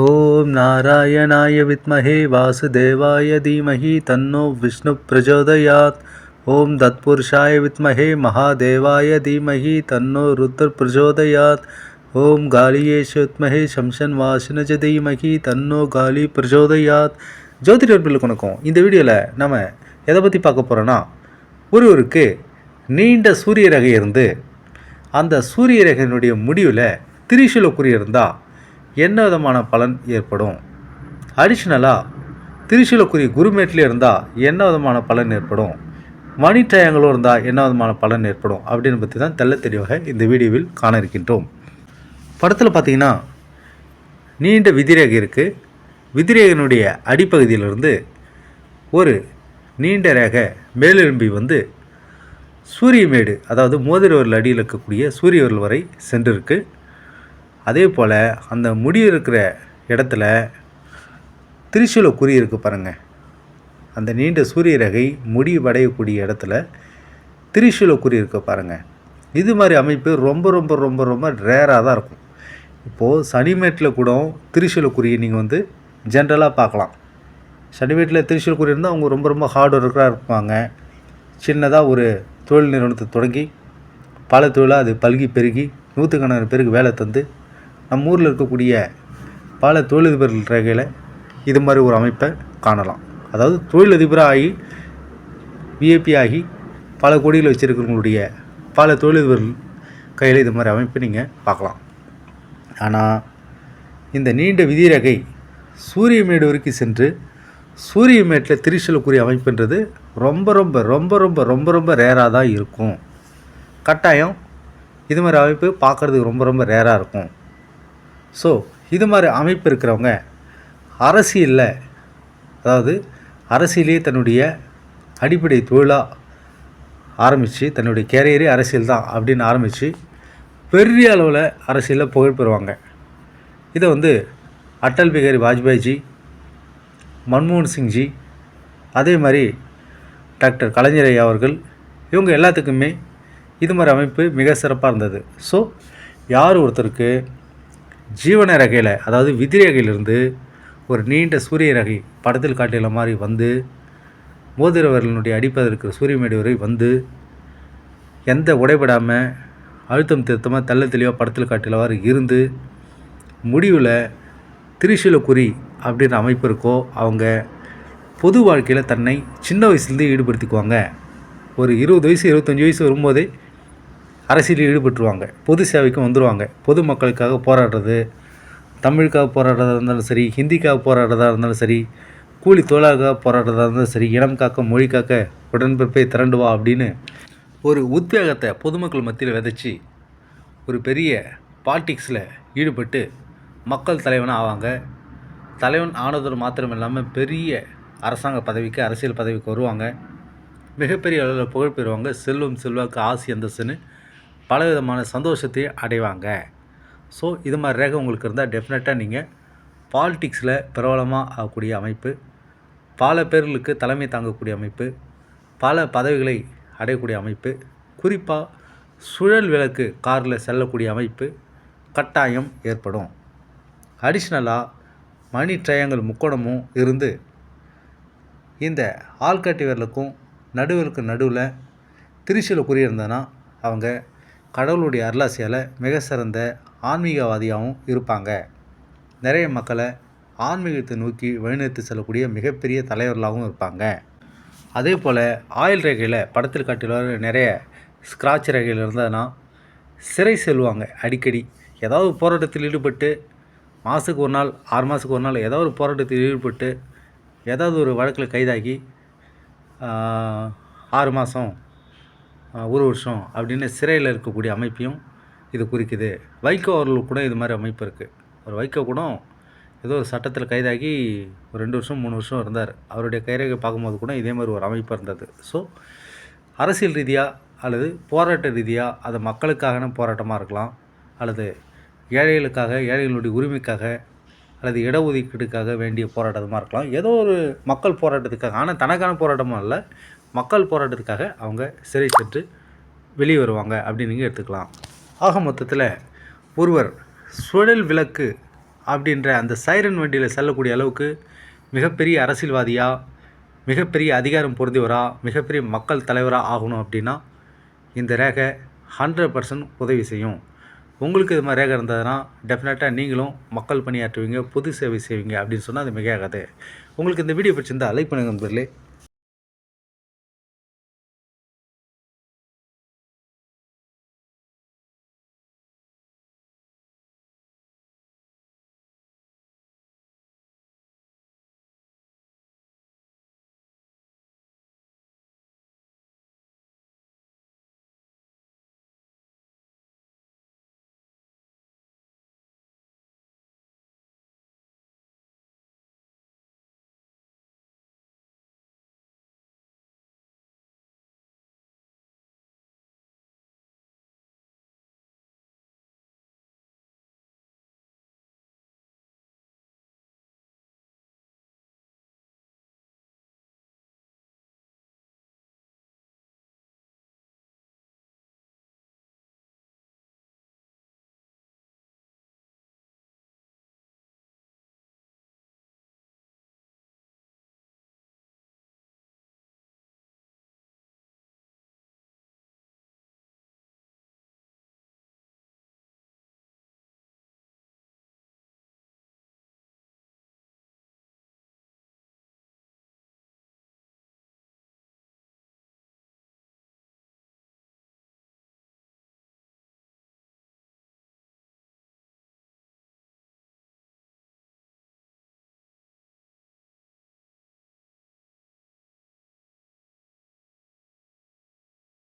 ஓம் நாராயணாய வித்மஹே வாசுதேவாய தீமஹி தன்னோ விஷ்ணு பிரச்சோதயாத் ஓம் தத்புருஷாய வித்மஹே மகாதேவாய தீமஹி தன்னோ ருத்ர பிரச்சோதயாத் ஓம் காலியேஷு வித்மஹே சம்சன் வாசினஜ தீமஹி தன்னோ காலி பிரச்சோதயாத் ஜோதிட நண்பர்களுக்கு வணக்கம். இந்த வீடியோவில் நம்ம எதை பற்றி பார்க்க போகிறோன்னா ஒருவருக்கு நீண்ட சூரிய ரகை இருந்து அந்த சூரிய ரேகையினுடைய முடிவில் திரிசூல குறி இருந்தால் என்ன விதமான பலன் ஏற்படும்? அடிஷ்னலாக திரிசூல குருமேட்லேயே இருந்தால் என்ன விதமான பலன் ஏற்படும்? மணி டயங்களும் இருந்தால் என்ன விதமான பலன் ஏற்படும்? அப்படின்னு பற்றி தான் தெல்ல தெளிவாக இந்த வீடியோவில் காண இருக்கின்றோம். படத்தில் பார்த்தீங்கன்னா நீண்ட விதிரேகை இருக்குது விதிரேகனுடைய அடிப்பகுதியிலிருந்து ஒரு நீண்ட ரேகை மேலெலும்பி வந்து சூரியமேடு அதாவது மோதிரவரில் அடியில் இருக்கக்கூடிய சூரியவரில் வரை சென்றிருக்கு. அதே போல் அந்த முடி இருக்கிற இடத்துல திரிசூல குறி இருக்குது பாருங்கள் அந்த நீண்ட சூரிய ரகை முடி வடையக்கூடிய இடத்துல திரிசூல குறி இருக்க பாருங்கள் இது மாதிரி அமைப்பு ரொம்ப ரொம்ப ரொம்ப ரொம்ப ரேராக தான் இருக்கும். இப்போது சனிமேட்டில் கூட திரிசூல குறியை நீங்கள் வந்து ஜென்ரலாக பார்க்கலாம். சனிமேட்டில் திரிசூல குறி இருந்தால் அவங்க ரொம்ப ரொம்ப ஹார்ட் ஒர்க்கராக இருப்பாங்க. சின்னதாக ஒரு தொழில் நிறுவனத்தை தொடங்கி பல தொழிலாக அது பல்கி பெருகி நூற்றுக்கணக்கான பேருக்கு வேலை தந்து நம்ம ஊரில் இருக்கக்கூடிய பல தொழிலதிபர்கள் ரேகையில் இது மாதிரி ஒரு அமைப்பை காணலாம். அதாவது தொழிலதிபராக ஆகி விஐபி ஆகி பல கோடிகள் வச்சுருக்கிறவங்களுடைய பல தொழிலதிபர்கள் கையில் இது மாதிரி அமைப்பை நீங்கள் பார்க்கலாம். ஆனால் இந்த நீண்ட விதிரகை சூரியமேடு வரைக்கும் சென்று சூரியமேட்டில் திரிசூலக்குரிய அமைப்புன்றது ரொம்ப ரொம்ப ரொம்ப ரொம்ப ரொம்ப ரொம்ப ரேராக தான் இருக்கும். கட்டாயம் இது மாதிரி அமைப்பு பார்க்குறதுக்கு ரொம்ப ரொம்ப ரேராக இருக்கும். ஸோ இது மாதிரி அமைப்பு இருக்கிறவங்க அரசியலில் அதாவது அரசியலே தன்னுடைய அடிப்படை தொழிலாக ஆரம்பித்து தன்னுடைய கேரியரே அரசியல் தான் அப்படின்னு ஆரம்பித்து பெரிய அளவில் அரசியலில் புகழ் பெறுவாங்க. இதை வந்து அட்டல் பிகாரி வாஜ்பாய்ஜி மன்மோகன் சிங்ஜி அதே மாதிரி டாக்டர் கலைஞர் ஐயா அவர்கள் இவங்க எல்லாத்துக்குமே இது மாதிரி அமைப்பு மிக சிறப்பாக இருந்தது. ஸோ யார் ஒருத்தருக்கு ஜீவன ரகையில் அதாவது விதி ரகையிலிருந்து ஒரு நீண்ட சூரிய ரகை படத்தில் காட்டியுள்ள மாதிரி வந்து மோதிரவர்களுடைய அடிப்பதற்கு சூரியமேடு வரை வந்து எந்த உடைபடாமல் அழுத்தம் திருத்தமாக தெள்ள தெளிவாக படத்தில் காட்டிலவாறு இருந்து முடிவில் திரிசூலக்குறி அப்படின்ற அமைப்பு இருக்கோ அவங்க பொது வாழ்க்கையில் தன்னை சின்ன வயசுலேருந்து ஈடுபடுத்திக்குவாங்க. ஒரு இருபது வயசு இருபத்தஞ்சி வயசு வரும்போதே அரசியலில் ஈடுபட்டுருவாங்க. பொது சேவைக்கும் வந்துடுவாங்க பொது மக்களுக்காக போராடுறது தமிழுக்காக போராடுறதா இருந்தாலும் சரி ஹிந்திக்காக போராடுறதா இருந்தாலும் சரி கூலி தொழிலாக போராடுறதா இருந்தாலும் சரி இனம் காக்க மொழி காக்க உடன்பிறப்பை திரண்டுவா அப்படின்னு ஒரு உத்வேகத்தை பொதுமக்கள் மத்தியில் விதைச்சி ஒரு பெரிய பாலிட்டிக்ஸில் ஈடுபட்டு மக்கள் தலைவனாக ஆவாங்க. தலைவன் ஆனதோடு மாத்திரம் இல்லாமல் பெரிய அரசாங்க பதவிக்கு அரசியல் பதவிக்கு வருவாங்க. மிகப்பெரிய அளவில் புகழ் பெறுவாங்க. செல்வம் செல்வாக்கு ஆசி அந்தஸ்துன்னு பலவிதமான சந்தோஷத்தை அடைவாங்க. ஸோ இது மாதிரி ரேகை உங்களுக்கு இருந்தால் டெஃபினட்டாக நீங்கள் பாலிட்டிக்ஸில் பிரபலமாக ஆகக்கூடிய அமைப்பு பல பேர்களுக்கு தலைமை தாங்கக்கூடிய அமைப்பு பல பதவிகளை அடையக்கூடிய அமைப்பு குறிப்பாக சுழல் விளக்கு காரில் செல்லக்கூடிய அமைப்பு கட்டாயம் ஏற்படும். அடிஷ்னலாக மணி ட்ரையாங்கல் முக்கோணமும் இருந்து இந்த ஆள்காட்டி விரலுக்கும் நடுவலுக்கு நடுவில் திருச்சியில் குறி இருந்ததுன்னா அவங்க கடவுளுடைய அருளாசியால் மிக சிறந்த ஆன்மீகவாதியாகவும் இருப்பாங்க. நிறைய மக்களை ஆன்மீகத்தை நோக்கி வழிநடத்தி செல்லக்கூடிய மிகப்பெரிய தலைவர்களாகவும் இருப்பாங்க. அதே போல் ஆயில் ரேகையில் படத்தில் காட்டியுள்ள நிறைய ஸ்க்ராட்ச் ரேகையில் இருந்ததுன்னா சிறை செல்வாங்க அடிக்கடி. ஏதாவது போராட்டத்தில் ஈடுபட்டு மாதத்துக்கு ஒரு நாள் ஆறு மாதத்துக்கு ஒரு நாள் ஏதாவது ஒரு போராட்டத்தில் ஈடுபட்டு ஏதாவது ஒரு வழக்கில் கைதாகி ஆறு மாதம் ஒரு வருஷம் அப்படின்னு சிறையில் இருக்கக்கூடிய அமைப்பையும் இது குறிக்குது. வைகோ அவர்களுக்கு கூட இது மாதிரி அமைப்பு இருக்குது ஒரு வைகோ கூட ஏதோ ஒரு சட்டத்தில் கைதாகி ஒரு ரெண்டு வருஷம் மூணு வருஷம் இருந்தார். அவருடைய கைரேகை பார்க்கும்போது கூட இதே மாதிரி ஒரு அமைப்பு இருந்தது. ஸோ அரசியல் ரீதியாக அல்லது போராட்ட ரீதியாக அது மக்களுக்கான போராட்டமாக இருக்கலாம் அல்லது ஏழைகளுக்காக ஏழைகளுடைய உரிமைக்காக அல்லது இடஒதுக்கீடுக்காக வேண்டிய போராட்டமாக இருக்கலாம். ஏதோ ஒரு மக்கள் போராட்டத்துக்காக. ஆனால் தனக்கான போராட்டமும் இல்லை மக்கள் போராட்டத்துக்காக அவங்க சிறை சென்று வெளியே வருவாங்க அப்படின்னு நீங்கள் எடுத்துக்கலாம். ஆக மொத்தத்தில் ஒருவர் சுழல் விளக்கு அப்படின்ற அந்த சைரன் வண்டியில் செல்லக்கூடிய அளவுக்கு மிகப்பெரிய அரசியல்வாதியாக மிகப்பெரிய அதிகாரம் பொருந்தியவராக மிகப்பெரிய மக்கள் தலைவராக ஆகணும் அப்படின்னா இந்த ரேகை ஹண்ட்ரட் பர்சன்ட் உதவி செய்யும். உங்களுக்கு இது மாதிரி ரேகை இருந்ததுன்னா டெஃபினட்டாக நீங்களும் மக்கள் பணியாற்றுவீங்க பொது சேவை செய்வீங்க அப்படின்னு சொன்னால் அது மிகையாகாது. உங்களுக்கு இந்த வீடியோ பிடிச்சிருந்தா லைக் பண்ணுங்கள் நண்பர்களே.